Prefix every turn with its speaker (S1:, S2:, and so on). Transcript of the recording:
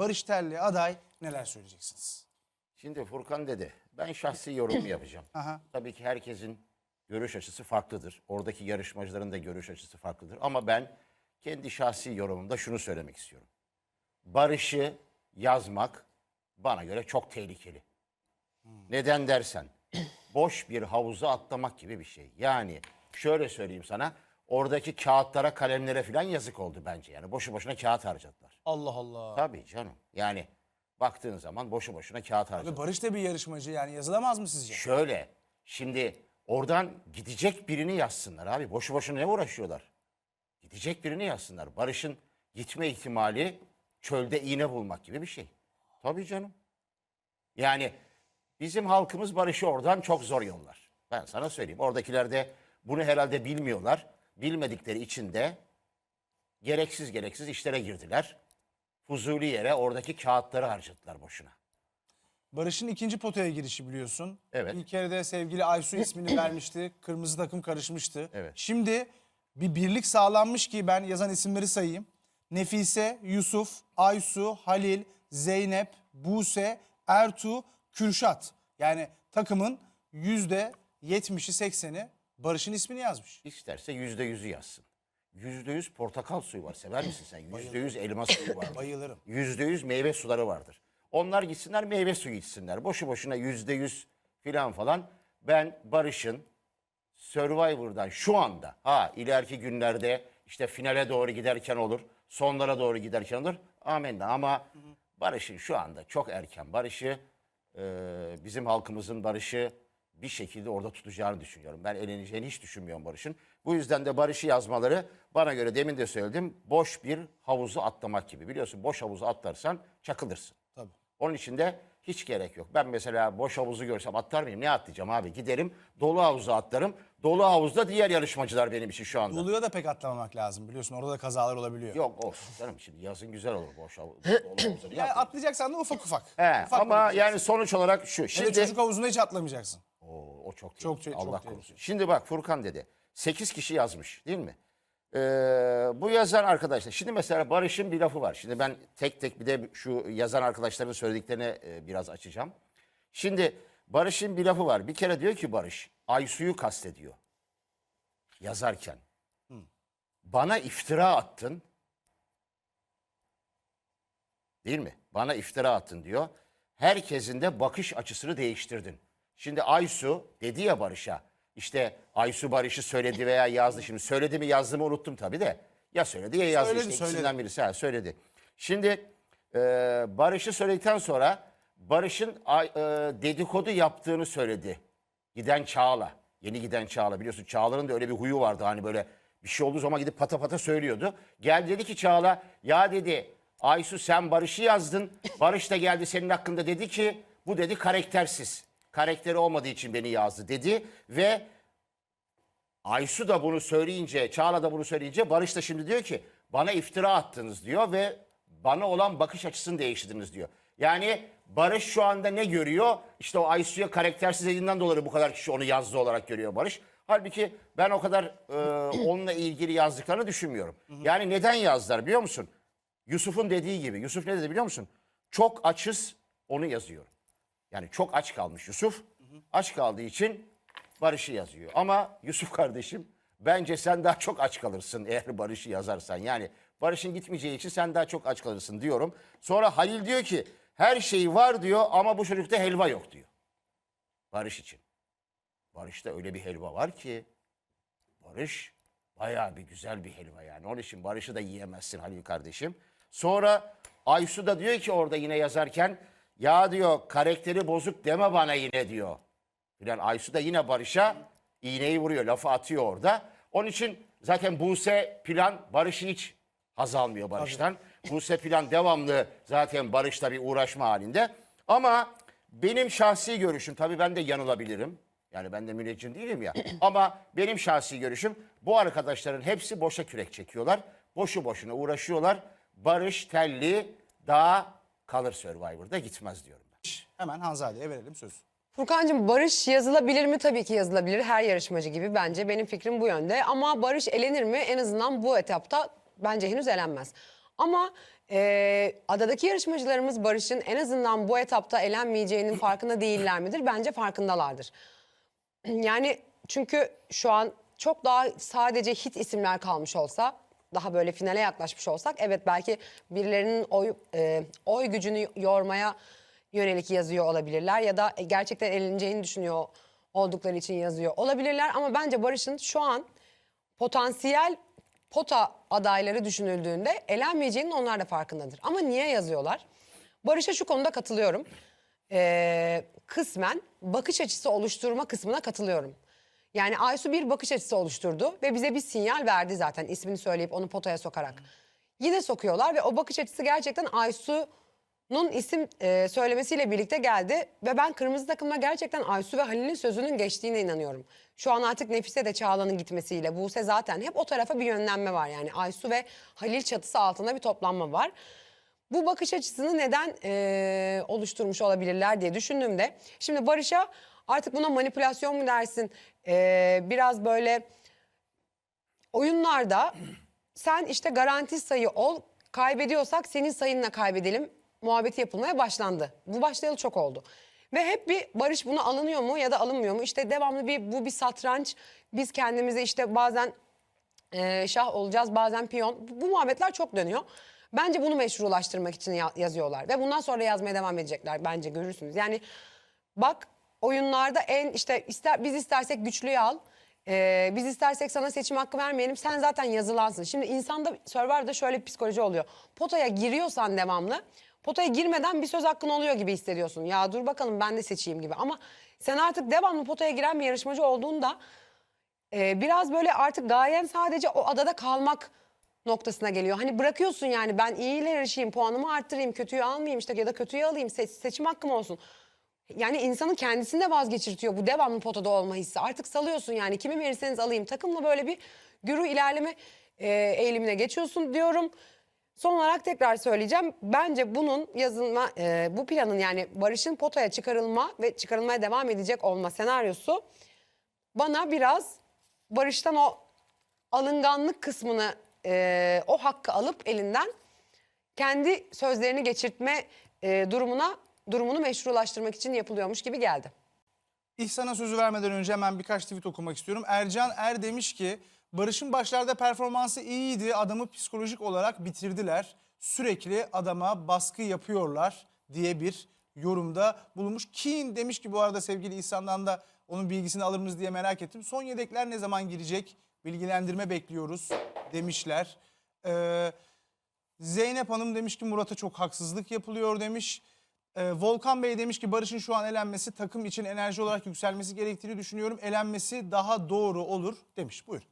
S1: Barış Terli aday neler söyleyeceksiniz?
S2: Şimdi Furkan dedi. Ben şahsi yorum yapacağım.
S1: Aha.
S2: Tabii ki herkesin görüş açısı farklıdır. Oradaki yarışmacıların da görüş açısı farklıdır. Ama ben kendi şahsi yorumumda şunu söylemek istiyorum. Barış'ı yazmak bana göre çok tehlikeli. Neden dersen boş bir havuza atlamak gibi bir şey. Yani şöyle söyleyeyim sana oradaki kağıtlara kalemlere falan yazık oldu bence. Yani boşu boşuna kağıt harcadılar.
S1: Allah Allah.
S2: Tabii canım. Yani baktığın zaman boşu boşuna kağıt harcadılar.
S1: Ve Barış da bir yarışmacı yani yazılamaz mı sizce?
S2: Şöyle, şimdi oradan gidecek birini yazsınlar abi. Boşu boşuna ne uğraşıyorlar? Gidecek birini yazsınlar. Barış'ın gitme ihtimali çölde iğne bulmak gibi bir şey. Tabii canım. Yani bizim halkımız Barış'ı oradan çok zor yollar. Ben sana söyleyeyim. Oradakiler de bunu herhalde bilmiyorlar. Bilmedikleri için de gereksiz gereksiz işlere girdiler. Fuzuli yere oradaki kağıtları harcadılar boşuna.
S1: Barış'ın ikinci potaya girişi biliyorsun.
S2: Evet.
S1: İlk kere de sevgili Aysu ismini vermişti. Kırmızı takım karışmıştı.
S2: Evet.
S1: Şimdi bir birlik sağlanmış ki ben yazan isimleri sayayım. Nefise, Yusuf, Aysu, Halil, Zeynep, Buse, Ertuğ, Kürşat. Yani takımın yüzde yetmişi sekseni Barış'ın ismini yazmış.
S2: İsterse yüzde yüzü yazsın. Yüzde yüz portakal suyu var. Sever misin sen? Yüzde yüz elma suyu var.
S1: Bayılırım.
S2: Yüzde yüz meyve suları vardır. Onlar gitsinler meyve suyu içsinler. Boşu boşuna yüzde yüz filan falan. Ben Barış'ın Survivor'dan şu anda ha ileriki günlerde işte finale doğru giderken olur. Sonlara doğru giderken olur. Amenna ama Barış'ın şu anda çok erken Barış'ı e, bizim halkımızın Barış'ı bir şekilde orada tutacağını düşünüyorum. Ben eleneceğini hiç düşünmüyorum Barış'ın. Bu yüzden de Barış'ı yazmaları bana göre demin de söyledim boş bir havuzu atlamak gibi. Biliyorsun boş havuzu atlarsan çakılırsın.
S1: Tabii.
S2: Onun için de hiç gerek yok. Ben mesela boş havuzu görsem atlar mıyım? Ne atlayacağım abi? Giderim dolu havuza atlarım. Dolu havuzda diğer yarışmacılar benim için şu anda.
S1: Doluya da pek atlamamak lazım biliyorsun. Orada da kazalar olabiliyor.
S2: Yok olsun canım şimdi yazın güzel olur boş havuz. dolu havuzda.
S1: Yani atlayacaksan da ufak ufak.
S2: He,
S1: Ufak
S2: ama yani sonuç olarak şu.
S1: Hele
S2: Şimdi
S1: çocuk havuzunda hiç atlamayacaksın.
S2: Oo, o çok
S1: Çok,
S2: tehlikeli.
S1: çok,
S2: Allah
S1: çok
S2: korusun.
S1: tehlikeli.
S2: Şimdi bak Furkan dedi. 8 kişi yazmış değil mi? Ee, bu yazan arkadaşlar. Şimdi mesela Barış'ın bir lafı var. Şimdi ben tek tek bir de şu yazan arkadaşların söylediklerini e, biraz açacağım. Şimdi Barış'ın bir lafı var. Bir kere diyor ki Barış, Aysu'yu kastediyor. Yazarken. Bana iftira attın. Değil mi? Bana iftira attın diyor. Herkesin de bakış açısını değiştirdin. Şimdi Aysu dedi ya Barış'a. İşte Aysu Barış'ı söyledi veya yazdı. Şimdi söyledi mi yazdı mı unuttum tabii de. Ya söyledi ya yazdı
S1: Söyledi,
S2: işte ikisinden birisi. Ha, söyledi. Şimdi e, Barış'ı söyledikten sonra Barış'ın ay- e, dedikodu yaptığını söyledi. Giden Çağla. Yeni giden Çağla. Biliyorsun Çağla'nın da öyle bir huyu vardı. Hani böyle bir şey olduğu zaman gidip pata pata söylüyordu. Geldi dedi ki Çağla ya dedi Aysu sen Barış'ı yazdın. Barış da geldi senin hakkında dedi ki bu dedi karaktersiz. Karakteri olmadığı için beni yazdı dedi ve Aysu da bunu söyleyince, Çağla da bunu söyleyince Barış da şimdi diyor ki bana iftira attınız diyor ve bana olan bakış açısını değiştirdiniz diyor. Yani Barış şu anda ne görüyor? İşte o Aysu'ya karaktersiz dediğinden dolayı bu kadar kişi onu yazdı olarak görüyor Barış. Halbuki ben o kadar e, onunla ilgili yazdıklarını düşünmüyorum. Yani neden yazdılar biliyor musun? Yusuf'un dediği gibi. Yusuf ne dedi biliyor musun? Çok açız onu yazıyorum. Yani çok aç kalmış Yusuf. Aç kaldığı için Barış'ı yazıyor. Ama Yusuf kardeşim bence sen daha çok aç kalırsın eğer Barış'ı yazarsan. Yani Barış'ın gitmeyeceği için sen daha çok aç kalırsın diyorum. Sonra Halil diyor ki her şey var diyor ama bu çocukta helva yok diyor. Barış için. Barış'ta öyle bir helva var ki Barış bayağı bir güzel bir helva yani. Onun için Barış'ı da yiyemezsin Halil kardeşim. Sonra Aysu da diyor ki orada yine yazarken ya diyor karakteri bozuk deme bana yine diyor. Filan Aysu da yine Barış'a iğneyi vuruyor, lafı atıyor orada. Onun için zaten Buse plan Barış'ı hiç haz almıyor Barış'tan. Buse plan devamlı zaten Barış'la bir uğraşma halinde. Ama benim şahsi görüşüm, tabii ben de yanılabilirim. Yani ben de müneccim değilim ya. Ama benim şahsi görüşüm bu arkadaşların hepsi boşa kürek çekiyorlar. Boşu boşuna uğraşıyorlar. Barış Telli daha kalır Survivor'da gitmez diyorum ben.
S1: Hemen Hanzade'ye verelim söz.
S3: Furkan'cığım barış yazılabilir mi? Tabii ki yazılabilir. Her yarışmacı gibi bence. Benim fikrim bu yönde. Ama barış elenir mi? En azından bu etapta bence henüz elenmez. Ama Ee, adadaki yarışmacılarımız Barış'ın en azından bu etapta elenmeyeceğinin farkında değiller midir? Bence farkındalardır. Yani çünkü şu an çok daha sadece hit isimler kalmış olsa daha böyle finale yaklaşmış olsak evet belki birilerinin oy e, oy gücünü yormaya yönelik yazıyor olabilirler ya da gerçekten eleneceğini düşünüyor oldukları için yazıyor olabilirler ama bence Barış'ın şu an potansiyel pota adayları düşünüldüğünde elenmeyeceğinin onlar da farkındadır. Ama niye yazıyorlar? Barış'a şu konuda katılıyorum. Ee, kısmen bakış açısı oluşturma kısmına katılıyorum. Yani Aysu bir bakış açısı oluşturdu ve bize bir sinyal verdi zaten ismini söyleyip onu potaya sokarak. Yine sokuyorlar ve o bakış açısı gerçekten Aysu'nun isim e, söylemesiyle birlikte geldi. Ve ben kırmızı takımda gerçekten Aysu ve Halil'in sözünün geçtiğine inanıyorum. Şu an artık Nefise de Çağla'nın gitmesiyle Buse zaten hep o tarafa bir yönlenme var. Yani Aysu ve Halil çatısı altında bir toplanma var. Bu bakış açısını neden eee, oluşturmuş olabilirler diye düşündüğümde şimdi Barış'a artık buna manipülasyon mu dersin eee, biraz böyle oyunlarda sen işte garanti sayı ol kaybediyorsak senin sayınla kaybedelim muhabbeti yapılmaya başlandı. Bu başlayalı çok oldu. Ve hep bir Barış buna alınıyor mu ya da alınmıyor mu? İşte devamlı bir bu bir satranç. Biz kendimize işte bazen e, şah olacağız bazen piyon. Bu, bu muhabbetler çok dönüyor. Bence bunu meşrulaştırmak için ya- yazıyorlar ve bundan sonra yazmaya devam edecekler bence görürsünüz. Yani bak oyunlarda en işte ister biz istersek güçlüyü al. e, biz istersek sana seçim hakkı vermeyelim. Sen zaten yazılansın. Şimdi insanda Survivor'da şöyle bir psikoloji oluyor. Potaya giriyorsan devamlı potaya girmeden bir söz hakkın oluyor gibi hissediyorsun. Ya dur bakalım ben de seçeyim gibi. Ama sen artık devamlı potaya giren bir yarışmacı olduğunda e, biraz böyle artık gayen sadece o adada kalmak noktasına geliyor. Hani bırakıyorsun yani ben iyiyle yarışayım, puanımı arttırayım, kötüyü almayayım işte ya da kötüyü alayım, se- seçim hakkım olsun. Yani insanın kendisini de vazgeçirtiyor bu devamlı potada olma hissi. Artık salıyorsun yani kimi verirseniz alayım. Takımla böyle bir gürü ilerleme e, eğilimine geçiyorsun diyorum. Son olarak tekrar söyleyeceğim. Bence bunun yazılma, e, bu planın yani Barış'ın potaya çıkarılma ve çıkarılmaya devam edecek olma senaryosu bana biraz Barış'tan o alınganlık kısmını e, o hakkı alıp elinden kendi sözlerini geçirtme e, durumuna durumunu meşrulaştırmak için yapılıyormuş gibi geldi.
S1: İhsan'a sözü vermeden önce hemen birkaç tweet okumak istiyorum. Ercan Er demiş ki Barış'ın başlarda performansı iyiydi. Adamı psikolojik olarak bitirdiler. Sürekli adama baskı yapıyorlar diye bir yorumda bulunmuş. Keen demiş ki bu arada sevgili İhsan'dan da onun bilgisini alır mıyız diye merak ettim. Son yedekler ne zaman girecek? Bilgilendirme bekliyoruz demişler. Ee, Zeynep Hanım demiş ki Murat'a çok haksızlık yapılıyor demiş. Ee, Volkan Bey demiş ki Barış'ın şu an elenmesi takım için enerji olarak yükselmesi gerektiğini düşünüyorum. Elenmesi daha doğru olur demiş. Buyurun.